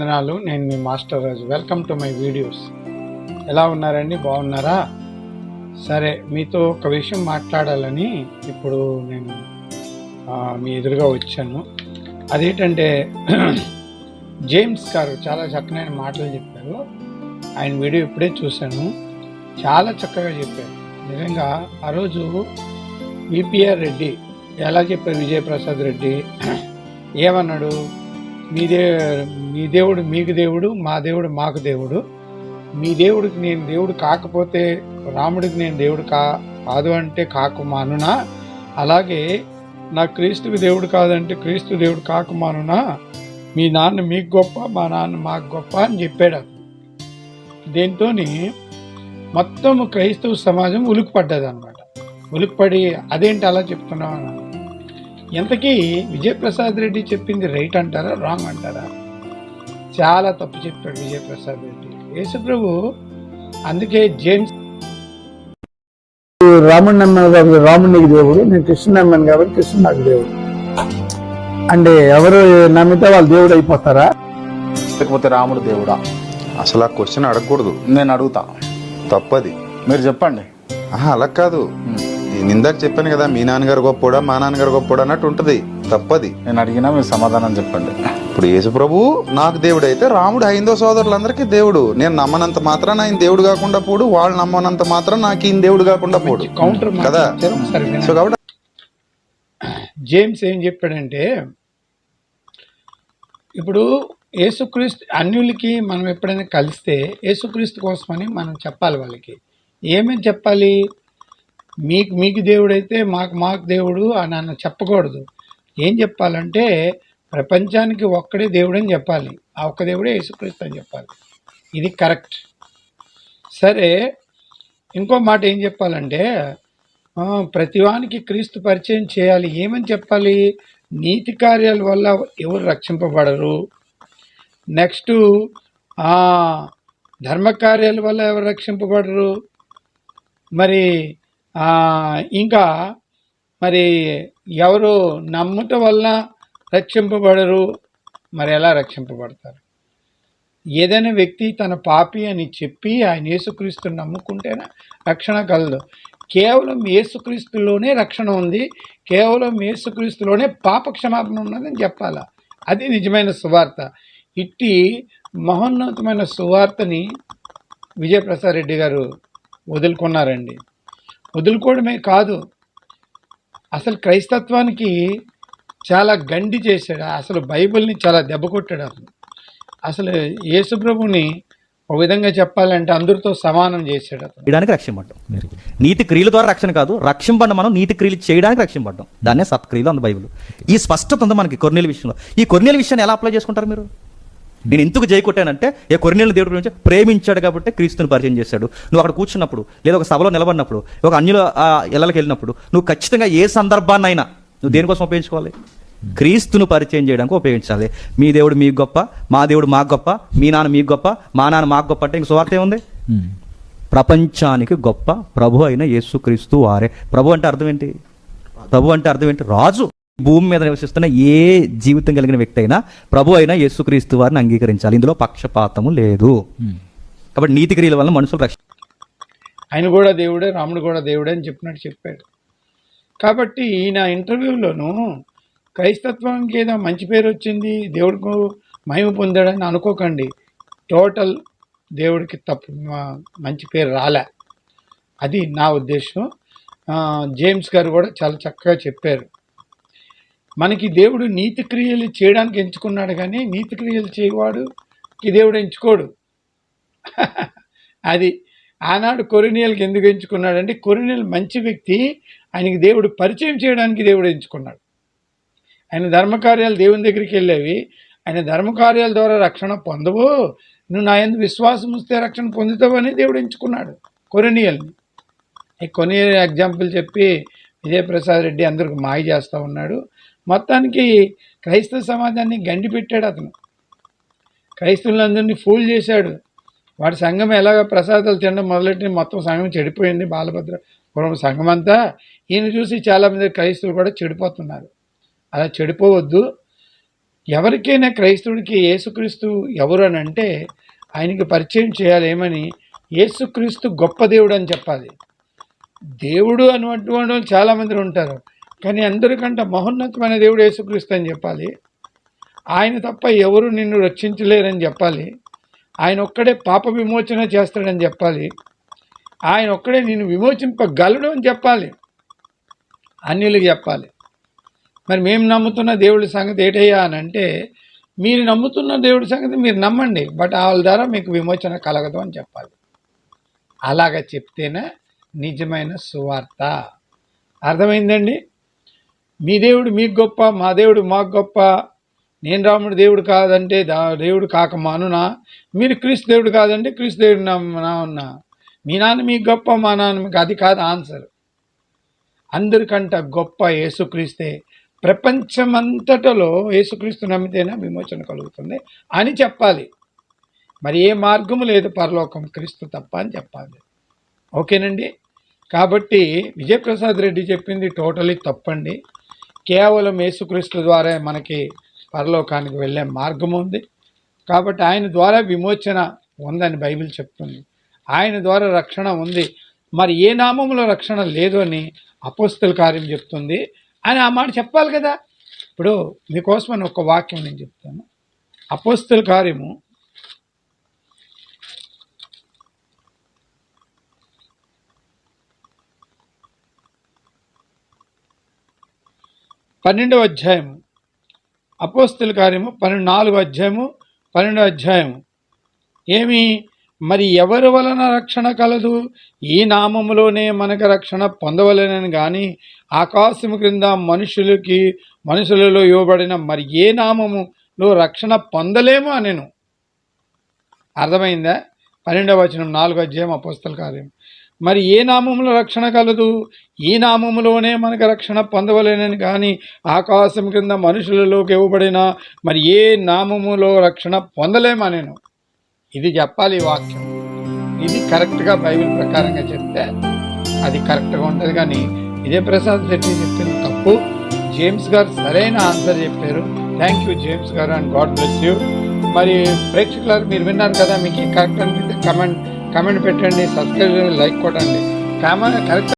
వందనాలు. నేను మీ master Raju. Welcome to my videos. ఎలా ఉన్నారండి? బాగున్నారా? సరే మీతో ఒక విషయం మాట్లాడాలని ఇప్పుడు నేను మీ ఎదురుగా వచ్చాను. అదేంటంటే జేమ్స్ గారు చాలా చక్కనైన మాటలు చెప్పారు. ఆయన వీడియో ఇప్పుడే చూశాను. చాలా చక్కగా చెప్పారు. నిజంగా ఆ రోజు విపిఆర్ రెడ్డి ఎలా చెప్పారు విజయప్రసాద్ రెడ్డి? ఏమన్నాడు? మీ దే మీ దేవుడు మీకు దేవుడు మా దేవుడు మాకు దేవుడు. మీ దేవుడికి నేను దేవుడు కాకపోతే రాముడికి నేను దేవుడు కా కాదు అంటే కాకుమానునా? అలాగే నా క్రీస్తుకి దేవుడు కాదంటే క్రీస్తు దేవుడు కాకుమానునా? మీ నాన్న మీకు గొప్ప మా నాన్న మాకు గొప్ప అని చెప్పాడు దీంతో మొత్తం క్రైస్తవ సమాజం ఉలిక్కిపడ్డది అనమాట ఉలిక్కిపడి అదేంటి అలా చెప్తున్నావు ఇంతకీ విజయప్రసాద్ రెడ్డి చెప్పింది రైట్ అంటారా రాంగ్ అంటారా? చాలా తప్పు చెప్పాడు విజయప్రసాద్ రెడ్డి. యేసుప్రభు అందుకే జేమ్స్ రాముడు నమ్మాను కాబట్టి రాముడు నీకు దేవుడు నేను కృష్ణుడు నమ్మాను కాబట్టి కృష్ణుడు నాకు దేవుడు. అంటే ఎవరు నమ్మితే వాళ్ళు దేవుడు అయిపోతారా? లేకపోతే రాముడు దేవుడా? అసలు ఆ క్వశ్చన్ అడగకూడదు. నేను అడుగుతా. తప్పది. మీరు చెప్పండి. ఆహా అలా కాదు. నేను ఇందాక చెప్పాను కదా మీ నాన్నగారు గొప్పోడా మా నాన్నగారు గొప్పోడా అన్నట్టు ఉంటది. తప్పది. నేను అడిగినా మీరు సమాధానం చెప్పండి. ఇప్పుడు యేసు ప్రభు నాకు దేవుడు అయితే రాముడు హైందవ సోదరులందరికీ దేవుడు. నేను నమ్మనంత మాత్రాన ఆయన దేవుడు కాకుండా పోడు వాళ్ళు నమ్మనంత మాత్రం నాకు ఈయన దేవుడు కాకుండా పోడు. కౌంటర్ కదా. సో కాబట్టి జేమ్స్ ఏం చెప్పాడంటే ఇప్పుడు యేసుక్రీస్తు అన్యులకి మనం ఎప్పుడైనా కలిస్తే యేసుక్రీస్తు కోసమని మనం చెప్పాలి వాళ్ళకి. ఏమేమి చెప్పాలి? మీకు మీకు దేవుడైతే మాకు మాకు దేవుడు అని అన్న చెప్పకూడదు. ఏం చెప్పాలంటే ప్రపంచానికి ఒక్కడే దేవుడని చెప్పాలి. ఆ ఒక్క దేవుడే యేసుక్రీస్తు అని చెప్పాలి. ఇది కరెక్ట్. సరే ఇంకో మాట ఏం చెప్పాలంటే ప్రతివానికి క్రీస్తు పరిచయం చేయాలి. ఏమని చెప్పాలి? నీతి కార్యాల వల్ల ఎవరు రక్షింపబడరు? నెక్స్ట్ ధర్మకార్యాల ధర్మ కార్యాల వల్ల ఎవరు రక్షింపబడరు? మరి ఇంకా మరి ఎవరు నమ్ముట వల్ల రక్షింపబడరు మరి ఎలా రక్షింపబడతారు? ఏదైనా వ్యక్తి తన పాపి అని చెప్పి ఆయన యేసుక్రీస్తుని నమ్ముకుంటేనే రక్షణ కలదు. కేవలం యేసుక్రీస్తులోనే రక్షణ ఉంది కేవలం యేసుక్రీస్తులోనే పాప క్షమాపణ ఉన్నదని చెప్పాలా? అది నిజమైన సువార్త. ఇట్టి మహోన్నతమైన సువార్తని విజయప్రసాద్ రెడ్డి గారు వదులుకున్నారండి. వదులుకోవడమే కాదు. అసలు క్రైస్తత్వానికి చాలా గండి చేశాడు. అసలు బైబిల్ని చాలా దెబ్బ కొట్టాడు అసలు అసలు యేసుప్రభుని ఒక విధంగా చెప్పాలంటే అందరితో సమానం చేశాడు అతను. చేయడానికి రక్షింపడ్డం నీతి క్రియల ద్వారా రక్షణ కాదు రక్షింపడం మనం నీతి క్రియలు చేయడానికి రక్షింపడ్డం దాన్నే సత్క్రియలు అంత బైబిల్. ఈ స్పష్టత ఉంది మనకి కొర్నీల విషయంలో. ఈ కొర్నీల విషయాన్ని ఎలా అప్లై చేసుకుంటారు మీరు? నేను ఎందుకు జయకొట్టానంటే ఏ కొర్నీల దేవుడి గురించి ప్రేమించాడు కాబట్టి క్రీస్తుని పరిచయం చేశాడు. నువ్వు అక్కడ కూర్చున్నప్పుడు లేదా ఒక సభలో నిలబడినప్పుడు ఒక అన్యుల ఇళ్ళకి వెళ్ళినప్పుడు నువ్వు ఖచ్చితంగా ఏ సందర్భాన్నైనా నువ్వు దేనికోసం ఉపయోగించుకోవాలి? క్రీస్తును పరిచయం చేయడానికి ఉపయోగించాలి. మీ దేవుడు మీకు గొప్ప మా దేవుడు మాకు గొప్ప మీ నాన్న మీకు గొప్ప మా నాన్న మాకు గొప్ప అంటే ఇంక సువార్త ఏముంది? ప్రపంచానికి గొప్ప ప్రభు అయిన యేసుక్రీస్తు వారే. ప్రభు అంటే అర్థం ఏంటి? ప్రభు అంటే అర్థం ఏంటి? రాజు. భూమి మీద నివసిస్తున్న ఏ జీవితం కలిగిన వ్యక్తి అయినా ప్రభు అయిన యేసుక్రీస్తు వారిని అంగీకరించాలి. ఇందులో పక్షపాతము లేదు. కాబట్టి నీతి క్రియల వల్ల మనుషులు రక్ష ఆయన కూడా దేవుడే రాముడు కూడా దేవుడే అని చెప్పినట్టు చెప్పాడు. కాబట్టి ఈయన ఇంటర్వ్యూలోను క్రైస్తత్వానికి ఏదో మంచి పేరు వచ్చింది దేవుడికి మహిమ పొందాడని అనుకోకండి. టోటల్ దేవుడికి తప్పు మంచి పేరు రాలే. అది నా ఉద్దేశం. జేమ్స్ గారు కూడా చాలా చక్కగా చెప్పారు. మనకి దేవుడు నీతి క్రియలు చేయడానికి ఎంచుకున్నాడు కానీ నీతి క్రియలు చేయవాడుకి దేవుడు ఎంచుకోడు. అది ఆనాడు కొరినియల్కి ఎందుకు ఎంచుకున్నాడంటే కొరినియల్ మంచి వ్యక్తి ఆయనకి దేవుడు పరిచయం చేయడానికి దేవుడు ఎంచుకున్నాడు. ఆయన ధర్మకార్యాలు దేవుని దగ్గరికి వెళ్ళేవి. ఆయన ధర్మకార్యాల ద్వారా రక్షణ పొందవు. నువ్వు నా ఎందు విశ్వాసం వస్తే రక్షణ పొందుతావని దేవుడు ఎంచుకున్నాడు కొరినియల్ని. ఈ కొనియల్ ఎగ్జాంపుల్ చెప్పి విజయప్రసాద్ రెడ్డి అందరికి మాయ చేస్తూ ఉన్నాడు. మొత్తానికి క్రైస్తవ సమాజాన్ని గండి పెట్టాడు అతను. క్రైస్తవులందరినీ ఫూల్ చేశాడు. వాడి సంఘం ఎలాగ ప్రసాదాలు తినడం మొదలెట్టి మొత్తం సంఘం చెడిపోయింది. బాలభద్ర పురం సంఘం అంతా. ఈయన చూసి చాలామంది క్రైస్తవులు కూడా చెడిపోతున్నారు. అలా చెడిపోవద్దు. ఎవరికైనా క్రైస్తవుడికి యేసుక్రీస్తు ఎవరు అని అంటే ఆయనకి పరిచయం చేయాలి ఏమని యేసుక్రీస్తు గొప్ప దేవుడు అని చెప్పాలి. దేవుడు అన్నటువంటి వాళ్ళు చాలామంది ఉంటారు. కానీ అందరికంటే మహోన్నతమైన దేవుడు యేసుక్రీస్తు అని చెప్పాలి. ఆయన తప్ప ఎవరు నిన్ను రక్షించలేరని చెప్పాలి. ఆయన ఒక్కడే పాప విమోచన చేస్తాడని చెప్పాలి. ఆయన ఒక్కడే నిన్ను విమోచింపగలడు అని చెప్పాలి. అన్యులకు చెప్పాలి. మరి మేము నమ్ముతున్న దేవుడి సంగతి ఏటయ్యా అని అంటే మీరు నమ్ముతున్న దేవుడి సంగతి మీరు నమ్మండి బట్ వాళ్ళ ద్వారా మీకు విమోచన కలగదు అని చెప్పాలి. అలాగ చెప్తేనే నిజమైన సువార్త. అర్థమైందండి? మీ దేవుడు మీకు గొప్ప మా దేవుడు మాకు గొప్ప. నేను రాముడు దేవుడు కాదంటే దా దేవుడు కాక మానునా? మీరు క్రీస్తు దేవుడు కాదంటే క్రీస్తు దేవుడు నా నా ఉన్నా. మీ నాన్న మీకు గొప్ప మా నాన్న మీకు అది కాదు ఆన్సర్. అందరికంట గొప్ప యేసుక్రీస్తే ప్రపంచమంతటలో యేసుక్రీస్తు నమ్మితేనే విమోచన కలుగుతుంది అని చెప్పాలి. మరి ఏ మార్గము లేదు పరలోకం క్రీస్తు తప్ప అని చెప్పాలి. ఓకేనండి? కాబట్టి విజయప్రసాద్ రెడ్డి చెప్పింది టోటలీ తప్పండి. కేవలం యేసుక్రీస్తు ద్వారా మనకి పరలోకానికి వెళ్ళే మార్గం ఉంది. కాబట్టి ఆయన ద్వారా విమోచన ఉందని బైబిల్ చెప్తుంది. ఆయన ద్వారా రక్షణ ఉంది. మరి ఏ నామంలో రక్షణ లేదు అని అపోస్తుల కార్యం చెప్తుంది. అని ఆ మాట చెప్పాలి కదా. ఇప్పుడు మీకోసం అని ఒక వాక్యం నేను చెప్తాను. అపోస్తుల కార్యము పన్నెండవ అధ్యాయము. అపోస్తుల కార్యము పన్నెండు నాలుగు అధ్యాయము పన్నెండవ అధ్యాయము. ఏమి? మరి ఎవరి వలన రక్షణ కలదు? ఈ నామములోనే మనకు రక్షణ పొందవలెనని కానీ ఆకాశము క్రింద మనుషులకి మనుషులలో ఇవ్వబడిన మరి ఏ నామములో రక్షణ పొందలేము అనెను. అర్థమైందా? పన్నెండవ వచనం నాలుగు అధ్యాయం అపోస్తల కార్యం మరి ఏ నామములో రక్షణ కలదు? ఈ నామములోనే మనకు రక్షణ పొందవలేనని కానీ ఆకాశం క్రింద మనుషులలోకి ఇవ్వబడిన మరి ఏ నామములో రక్షణ పొందలేమా నేను? ఇది చెప్పాలి వాక్యం. ఇది కరెక్ట్గా బైబిల్ ప్రకారంగా చెప్తే అది కరెక్ట్గా ఉంటుంది కానీ ఇదే ప్రసాద్ శెట్టి చెప్పింది తప్పు. జేమ్స్ గారు సరైన ఆన్సర్ చెప్పారు. థ్యాంక్ యూ జేమ్స్ గారు అండ్ గాడ్ బ్లెస్ యూ. మరి ప్రేక్షకులారు మీరు విన్నారు కదా మీకు కరెక్ట్ అనిపిస్తే కమెంట్ కమెంట్ పెట్టండి సబ్స్క్రైబ్ చేయండి లైక్ కొట్టండి. Comment correct